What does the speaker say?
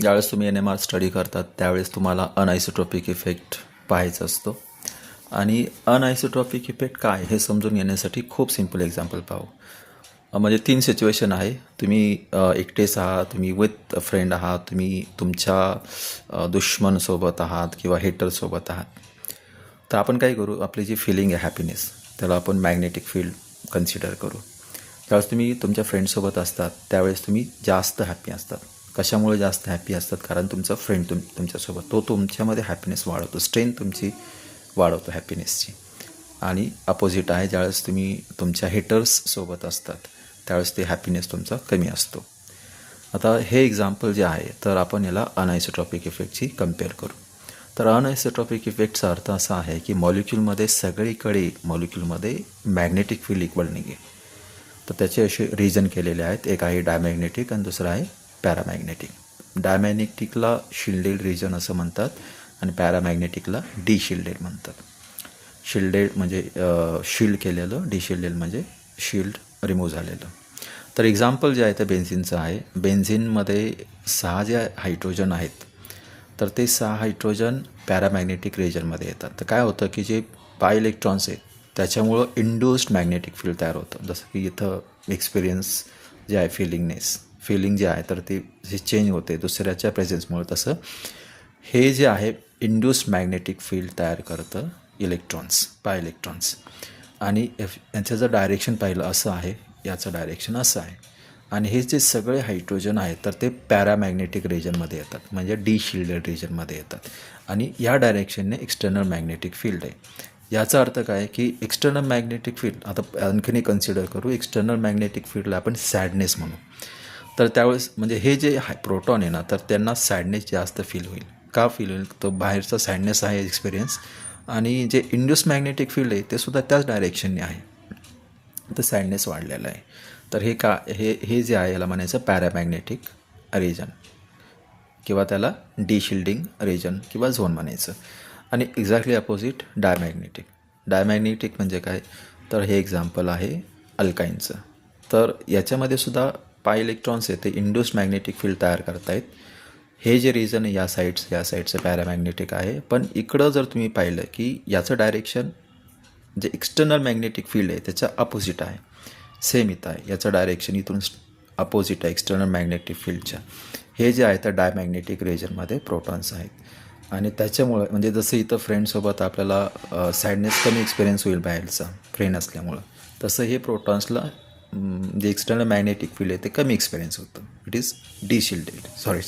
ज्यावेळेस तुम्ही N M R study करतात त्यावेळेस तुम्हाला अनआयसोट्रॉपिक इफेक्ट पाहायचा असतो. आणि अनआयसोट्रॉपिक इफेक्ट काय हे समजून घेण्यासाठी खूप सिंपल एक्झाम्पल पाहू. म्हणजे तीन सिच्युएशन आहे. तुम्ही एकटेच आहात तुम्ही विथ फ्रेंड आहात तुम्ही तुमच्या दुश्मनसोबत आहात किंवा हेटरसोबत आहात. तर आपण काय करू? आपली जी फिलिंग आहे हॅपीनेस त्याला आपण मॅग्नेटिक फील्ड कन्सिडर करू. त्यावेळेस तुम्ही तुमच्या फ्रेंडसोबत असतात त्यावेळेस तुम्ही जास्त हॅपी असतात. कशामुळे जास्त हॅपी असतात? कारण तुमचा फ्रेंड तुम तुमच्यासोबत तो तुमच्यामध्ये हॅपीनेस वाढवतो. स्ट्रेंथ तुमची वाढवतो हॅपीनेसची आणि अपोजिट आहे ज्यावेळेस तुम्ही तुमच्या हेटर्ससोबत असतात त्यावेळेस ते हॅपीनेस तुमचा कमी असतो. आता हे एक्झाम्पल जे आहे तर आपण याला अनआयसोट्रॉपिक इफेक्टची कंपेअर करू. तर अनआयसोट्रॉपिक इफेक्टचा अर्थ असा आहे की मॉलिक्यूलमध्ये सगळीकडे मॉलिक्यूलमध्ये मॅग्नेटिक फील्ड इक्वल नाही आहे तर त्याचे असे रिजन केलेले आहेत. एक आहे डायमॅग्नेटिक आणि दुसरं आहे पॅरामॅग्नेटिक डायमॅग्नेटिकला शिल्डेड रिजन असं म्हणतात आणि पॅरामॅग्नेटिकला डी शिल्डेड म्हणतात. शिल्डेड म्हणजे शिल्ड केलेलं डी शिल्डेड म्हणजे शिल्ड रिमूव्ह झालेलं. तर एक्झाम्पल जे आहे ते बेन्झिनचं आहे. बेन्झिनमध्ये सहा जे हायड्रोजन आहेत तर ते सहा हायड्रोजन पॅरामॅग्नेटिक रिजनमध्ये येतात. तर काय होतं की जे पाय इलेक्ट्रॉन्स आहेत त्याच्यामुळं इंड्युस्ड मॅग्नेटिक फील्ड तयार होतं. जसं की इथं एक्सपिरियन्स जे आहे फिलिंगनेस फिलिंग जे आहे तर ते जे चेंज होते दुसऱ्याच्या प्रेझेन्समुळे तसं हे जे आहे इंड्यूस मॅग्नेटिक फील्ड तयार करतं इलेक्ट्रॉन्स पाय इलेक्ट्रॉन्स आणि एफ यांचं जर डायरेक्शन पाहिलं असं आहे याचं डायरेक्शन असं आहे. आणि हे जे सगळे हायड्रोजन आहेत तर ते पॅरामॅग्नेटिक रिजनमध्ये येतात म्हणजे डी शिल्डेड रिजनमध्ये येतात. आणि या डायरेक्शनने एक्सटर्नल मॅग्नेटिक फील्ड आहे. याचा अर्थ काय की एक्सटर्नल मॅग्नेटिक फील्ड आता आणखीनही कन्सिडर करू एक्सटर्नल मॅग्नेटिक फील्डला आपण सॅडनेस म्हणू. तर त्यावेळेस म्हणजे हे जे हाय प्रोटॉन आहे ना तर त्यांना सॅडनेस जास्त फील होईल. का फील होईल? तर बाहेरचा सॅडनेस आहे एक्सपिरियन्स आणि जे इंड्युस मॅग्नेटिक फील्ड आहे ते सुद्धा त्याच डायरेक्शनने आहे. तर सॅडनेस वाढलेलं आहे. तर हे का हे हे जे आहे याला म्हणायचं पॅरामॅग्नेटिक रिजन किंवा त्याला डिशिल्डिंग रिजन किंवा झोन म्हणायचं. आणि एक्झॅक्टली अपोजिट डायमॅग्नेटिक डायमॅग्नेटिक म्हणजे काय? तर हे एक्झाम्पल आहे अल्काईनचं तर याच्यामध्ये सुद्धा पाय इलेक्ट्रॉन्स आहेत ते इंड्युस मॅग्नेटिक फील्ड तयार करतायत. हे जे रिजन आहे या साईड्स या साईडचं पॅरामॅग्नेटिक आहे. पण इकडं जर तुम्ही पाहिलं की याचं डायरेक्शन जे एक्सटर्नल मॅग्नेटिक फील्ड आहे त्याच्या अपोजिट आहे. सेम इथं आहे. याचं डायरेक्शन इथून अपोजिट आहे एक्सटर्नल मॅग्नेटिक फील्डच्या हे जे आहे तर डायमॅग्नेटिक रिजनमध्ये प्रोटॉन्स आहेत. आणि त्याच्यामुळं म्हणजे जसं इथं फ्रेंडसोबत आपल्याला सॅडनेस कमी एक्सपिरियन्स होईल बाहेरचा फ्रेंड असल्यामुळं तसं हे प्रोटॉन्सला जे एक्सटर्नल मॅग्नेटिक फील्ड आहे ते कमी एक्सपिरियन्स होतं it is the shielded sorry